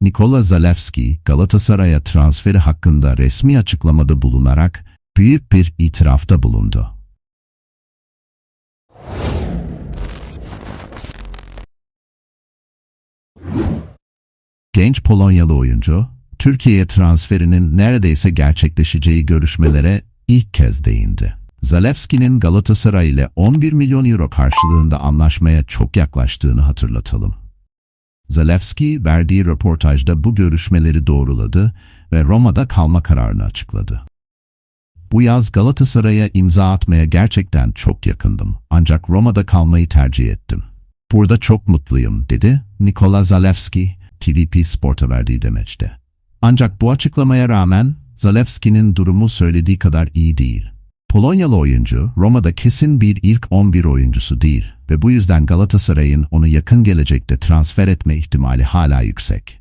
Nikola Zalewski, Galatasaray'a transferi hakkında resmi açıklamada bulunarak büyük bir itirafta bulundu. Genç Polonyalı oyuncu, Türkiye'ye transferinin neredeyse gerçekleşeceği görüşmelere ilk kez değindi. Zalewski'nin Galatasaray ile 11 milyon euro karşılığında anlaşmaya çok yaklaştığını hatırlatalım. Zalewski verdiği röportajda bu görüşmeleri doğruladı ve Roma'da kalma kararını açıkladı. Bu yaz Galatasaray'a imza atmaya gerçekten çok yakındım ancak Roma'da kalmayı tercih ettim. Burada çok mutluyum dedi Nikola Zalewski TVP Sport'a verdiği demeçte. Ancak bu açıklamaya rağmen Zalewski'nin durumu söylediği kadar iyi değil. Polonyalı oyuncu Roma'da kesin bir ilk 11 oyuncusu değil ve bu yüzden Galatasaray'ın onu yakın gelecekte transfer etme ihtimali hala yüksek.